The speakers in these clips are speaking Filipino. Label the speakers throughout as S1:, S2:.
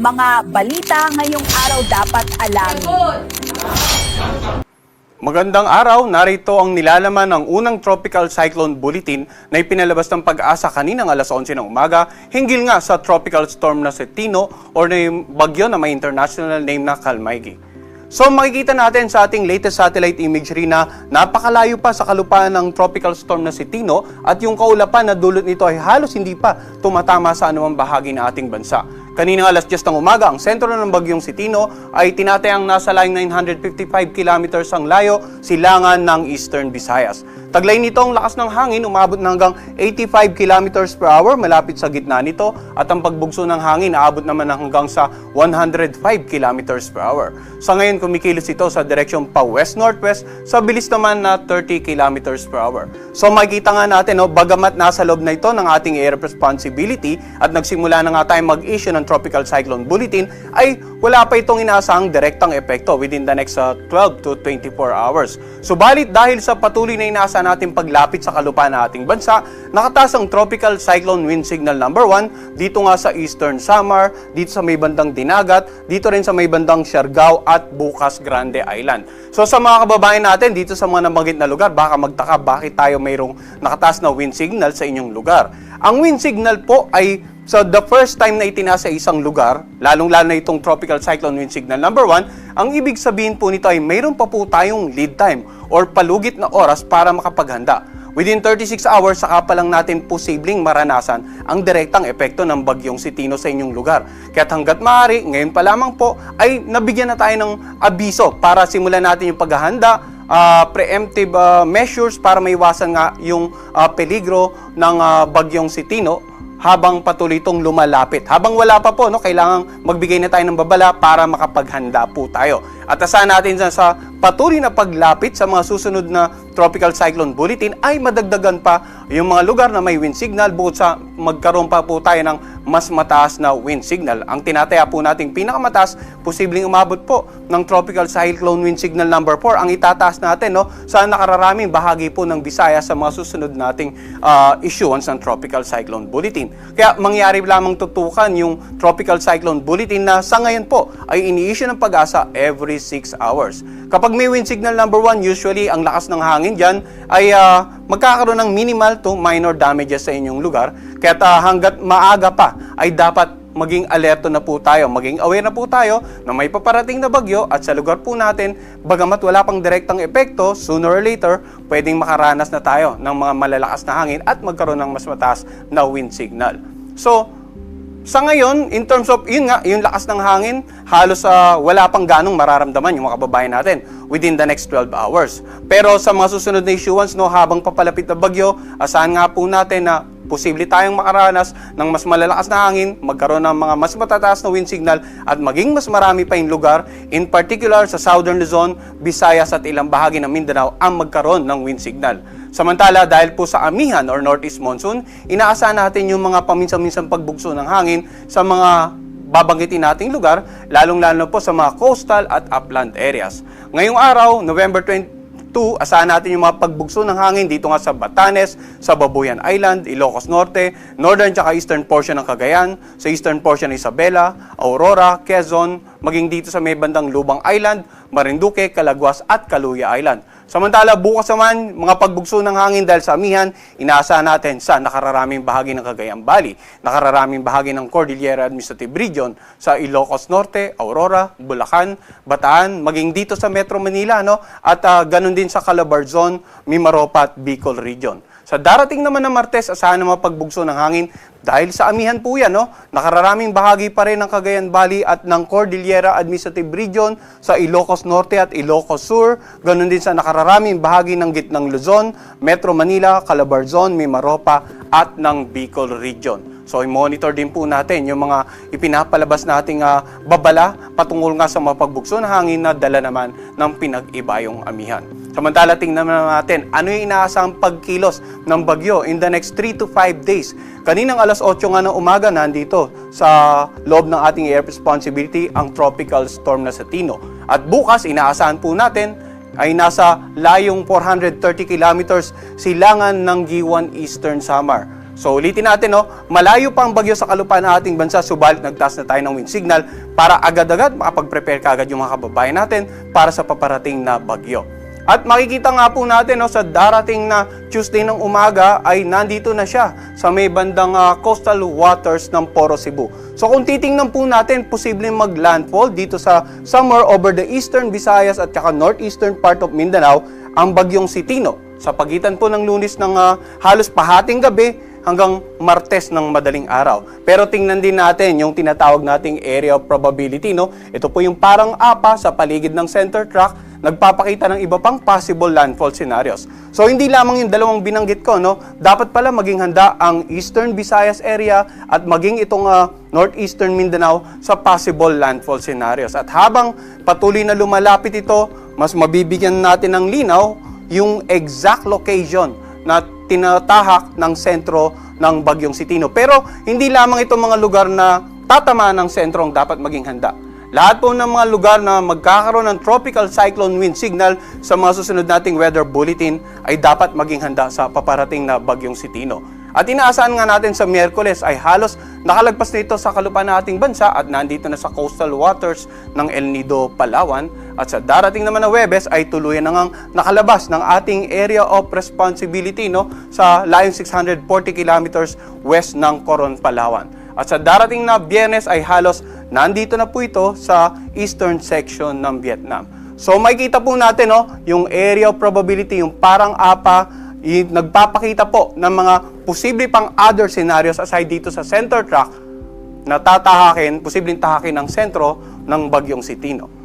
S1: mga balita ngayong araw dapat alamin.
S2: Magandang araw, narito ang nilalaman ng unang Tropical Cyclone Bulletin na ipinalabas ng pag-asa kaninang alas 11 ng umaga hinggil nga sa tropical storm na si Tino or na yung bagyo na may international name na Kalmaigi. So makikita natin sa ating latest satellite imagery na napakalayo pa sa kalupaan ng tropical storm na si Tino at yung kaulapan na dulot nito ay halos hindi pa tumatama sa anumang bahagi ng ating bansa. Kaninang alas 10 ng umaga, ang sentro ng bagyong si Tino ay tinatayang nasa layong 955 kilometers ang layo silangan ng Eastern Visayas. Taglay nito ang lakas ng hangin, umabot na hanggang 85 kilometers per hour malapit sa gitna nito at ang pagbugso ng hangin aabot naman na hanggang sa 105 kilometers per hour. Sa ngayon, kumikilos ito sa direksyon pa west-northwest sa bilis naman na 30 kilometers per hour. So makikita nga natin, no, bagamat nasa loob na ito ng ating air responsibility at nagsimula na nga tayong mag-issue ng Tropical Cyclone Bulletin, ay wala pa itong inaasahang direktang epekto within the next uh, 12 to 24 hours. Subalit dahil sa patuloy na inaasahan natin paglapit sa kalupaan ng ating bansa, nakataas ang Tropical Cyclone Wind Signal number 1 dito nga sa Eastern Samar, dito sa may bandang Dinagat, dito rin sa may bandang Siargao at Bukas Grande Island. So sa mga kababayan natin dito sa mga nabanggit na lugar, baka magtaka bakit tayo mayroong nakataas na wind signal sa inyong lugar. Ang wind signal po ay So the first time na itinasa sa isang lugar, lalong-lalo na itong tropical cyclone wind signal number 1, ang ibig sabihin po nito ay mayroon pa po tayong lead time or palugit na oras para makapaghanda. Within 36 hours, saka pa lang natin posibleng maranasan ang direktang epekto ng bagyong si Tino sa inyong lugar. Kaya hanggat maaari, ngayon pa lamang po, ay nabigyan na tayo ng abiso para simulan natin yung paghahanda, ah, preemptive ah, measures para maiwasan nga yung ah, peligro ng ah, bagyong si Tino habang patuloy itong lumalapit. Habang wala pa po, no, kailangang magbigay na tayo ng babala para makapaghanda po tayo. At asahan natin sa, sa patuloy na paglapit sa mga susunod na Tropical Cyclone Bulletin ay madagdagan pa yung mga lugar na may wind signal bukod sa magkaroon pa po tayo ng mas mataas na wind signal. Ang tinataya po nating pinakamataas, posibleng umabot po ng Tropical Cyclone Wind Signal number 4 ang itataas natin no, sa nakararaming bahagi po ng Visayas sa mga susunod nating ah, issuance ng Tropical Cyclone Bulletin. Kaya mangyari lamang tutukan yung Tropical Cyclone Bulletin na sa ngayon po ay ini-issue ng pag-asa every 6 hours. Kapag may wind signal number 1, usually ang lakas ng hangin dyan ay ah, magkakaroon ng minimal to minor damages sa inyong lugar. Kaya ah, hanggat maaga pa ay dapat maging alerto na po tayo, maging aware na po tayo na may paparating na bagyo at sa lugar po natin, bagamat wala pang direktang epekto, sooner or later, pwedeng makaranas na tayo ng mga malalakas na hangin at magkaroon ng mas mataas na wind signal. So, sa ngayon, in terms of, yun nga, yung lakas ng hangin, halos ah, wala pang ganong mararamdaman yung mga kababayan natin within the next 12 hours. Pero sa mga susunod na issuance, no, habang papalapit na bagyo, asahan nga po natin na posible tayong makaranas ng mas malalakas na hangin, magkaroon ng mga mas matataas na wind signal at maging mas marami pa yung lugar, in particular sa Southern Luzon, Visayas at ilang bahagi ng Mindanao ang magkaroon ng wind signal. Samantala, dahil po sa amihan or northeast monsoon, inaasahan natin yung mga paminsan-minsang pagbugso ng hangin sa mga babanggitin nating lugar, lalong-lalo po sa mga coastal at upland areas. Ngayong araw, November 20, 2, asahan natin yung mga pagbugso ng hangin dito nga sa Batanes, sa Babuyan Island, Ilocos Norte, northern at eastern portion ng Cagayan, sa eastern portion ng Isabela, Aurora, Quezon, maging dito sa may bandang Lubang Island, Marinduque, Calaguas at Caluya Island. Samantala, bukas naman, mga pagbugso ng hangin dahil sa amihan, inaasahan natin sa nakararaming bahagi ng Cagayan Valley, nakararaming bahagi ng Cordillera Administrative Region, sa Ilocos Norte, Aurora, Bulacan, Bataan, maging dito sa Metro Manila, no? at ah, ganun din sa Calabarzon, Mimaropa at Bicol Region. Sa darating naman na Martes, asahan ng mga pagbugso ng hangin dahil sa amihan po yan, no? nakararaming bahagi pa rin ng Cagayan Valley at ng Cordillera Administrative Region sa Ilocos Norte at Ilocos Sur, ganun din sa nakararaming bahagi ng gitnang Luzon, Metro Manila, Calabarzon, Mimaropa at ng Bicol Region. So i-monitor din po natin yung mga ipinapalabas nating ah, babala patungkol nga sa mga pagbugso ng hangin na dala naman ng pinag-iba yung amihan. Samantala tingnan natin ano yung inaasahang pagkilos ng bagyo in the next 3 to 5 days. Kaninang alas 8 nga ng umaga nandito sa loob ng ating air responsibility ang tropical storm na sa Tino. At bukas inaasahan po natin ay nasa layong 430 kilometers silangan ng Giwan Eastern Samar. So ulitin natin, no, malayo pa ang bagyo sa kalupaan ng ating bansa, subalit nagtaas na tayo ng wind signal para agad-agad makapag-prepare kaagad yung mga kababayan natin para sa paparating na bagyo. At makikita nga po natin no, sa darating na Tuesday ng umaga ay nandito na siya sa may bandang ah, coastal waters ng Poro Cebu. So kung titingnan po natin, posibleng mag-landfall dito sa somewhere over the eastern Visayas at saka northeastern part of Mindanao ang bagyong Sitino. Sa pagitan po ng lunis ng ah, halos pahating gabi hanggang Martes ng madaling araw. Pero tingnan din natin yung tinatawag nating area of probability. No? Ito po yung parang apa sa paligid ng center track nagpapakita ng iba pang possible landfall scenarios. So hindi lamang yung dalawang binanggit ko, no? Dapat pala maging handa ang Eastern Visayas area at maging itong ah, Northeastern Mindanao sa possible landfall scenarios. At habang patuloy na lumalapit ito, mas mabibigyan natin ng linaw yung exact location na tinatahak ng sentro ng Bagyong Sitino. Pero hindi lamang itong mga lugar na tatamaan ng sentro ang dapat maging handa. Lahat po ng mga lugar na magkakaroon ng tropical cyclone wind signal sa mga susunod nating weather bulletin ay dapat maging handa sa paparating na Bagyong Sitino. At inaasahan nga natin sa Miyerkules ay halos nakalagpas na ito sa kalupaan ng ating bansa at nandito na sa coastal waters ng El Nido, Palawan. At sa darating naman na Webes ay tuluyan na ngang nakalabas ng ating area of responsibility no, sa layong 640 kilometers west ng Coron, Palawan. At sa darating na biyernes ay halos nandito na po ito sa eastern section ng Vietnam. So makikita po natin no, yung area of probability, yung parang apa, i- nagpapakita po ng mga posible pang other scenarios aside dito sa center track na tatahakin, posibleng tahakin ng sentro ng Bagyong Sitino.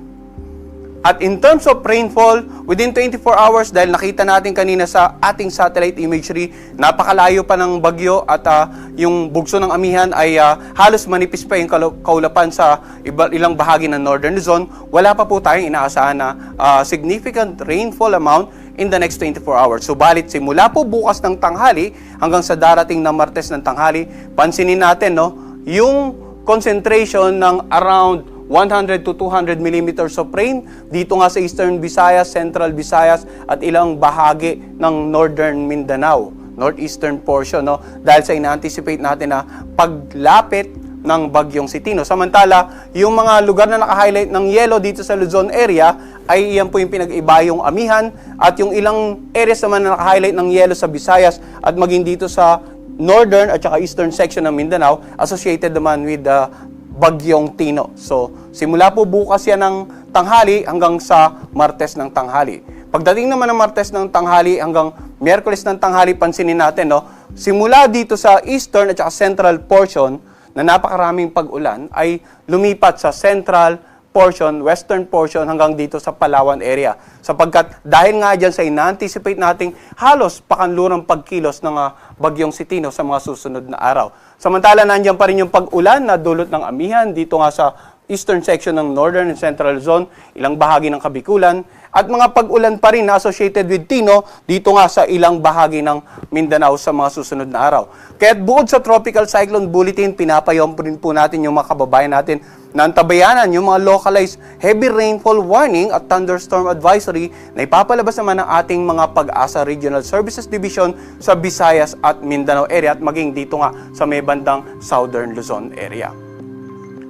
S2: At in terms of rainfall, within 24 hours, dahil nakita natin kanina sa ating satellite imagery, napakalayo pa ng bagyo at ah, yung bugso ng amihan ay ah, halos manipis pa yung kaulapan sa iba, ilang bahagi ng northern Luzon. Wala pa po tayong inaasahan na ah, significant rainfall amount in the next 24 hours. Subalit simula po bukas ng tanghali hanggang sa darating na Martes ng tanghali, pansinin natin no, yung concentration ng around 100 to 200 millimeters of rain dito nga sa Eastern Visayas, Central Visayas at ilang bahagi ng Northern Mindanao, northeastern portion no dahil sa ina-anticipate natin na paglapit ng bagyong Sitino. Samantala, yung mga lugar na naka-highlight ng yellow dito sa Luzon area ay iyan po yung pinag-iba yung amihan at yung ilang areas naman na naka-highlight ng yellow sa Visayas at maging dito sa northern at saka eastern section ng Mindanao associated naman with the Bagyong Tino. So, simula po bukas yan ng tanghali hanggang sa Martes ng tanghali. Pagdating naman ng Martes ng tanghali hanggang Miyerkules ng tanghali, pansinin natin, no? Simula dito sa eastern at saka central portion na napakaraming pag-ulan ay lumipat sa central portion, western portion hanggang dito sa Palawan area. Sapagkat dahil nga dyan sa ina-anticipate nating halos pakanlurang pagkilos ng ah, bagyong Sitino sa mga susunod na araw. Samantala nandiyan pa rin yung pag-ulan na dulot ng amihan dito nga sa eastern section ng northern and central zone, ilang bahagi ng Kabikulan, at mga pag-ulan pa rin na associated with Tino dito nga sa ilang bahagi ng Mindanao sa mga susunod na araw. Kaya bukod sa tropical cyclone bulletin, pinapayom po rin po natin yung mga kababayan natin na antabayanan yung mga localized heavy rainfall warning at thunderstorm advisory na ipapalabas naman ng ating mga pag-asa Regional Services Division sa Visayas at Mindanao area at maging dito nga sa may bandang Southern Luzon area.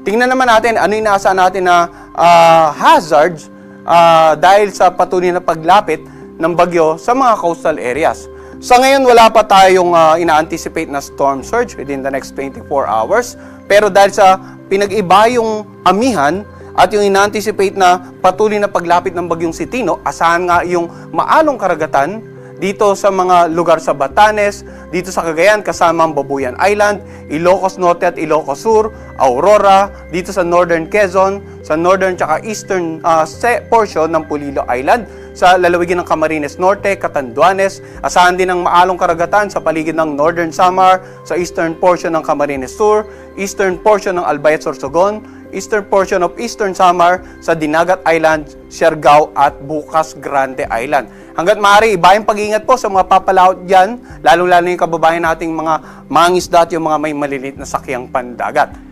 S2: Tingnan naman natin ano nasa natin na ah, hazards ah, dahil sa patuloy na paglapit ng bagyo sa mga coastal areas. Sa ngayon, wala pa tayong ah, ina-anticipate na storm surge within the next 24 hours. Pero dahil sa pinag-iba yung amihan at yung ina-anticipate na patuloy na paglapit ng bagyong Sitino, asahan nga yung maalong karagatan dito sa mga lugar sa Batanes, dito sa Cagayan kasama ang Babuyan Island, Ilocos Norte at Ilocos Sur, Aurora, dito sa Northern Quezon, sa Northern tsaka Eastern se- portion ng Pulilo Island, sa lalawigan ng Camarines Norte, Catanduanes, asahan din ang maalong karagatan sa paligid ng Northern Samar, sa eastern portion ng Camarines Sur, eastern portion ng Albayat Sorsogon, eastern portion of Eastern Samar sa Dinagat Island, Siargao at Bukas Grande Island. Hanggat maaari, iba yung pag-iingat po sa mga papalaot dyan, lalong-lalo yung kababayan nating mga mangisda at yung mga may malilit na sakyang pandagat.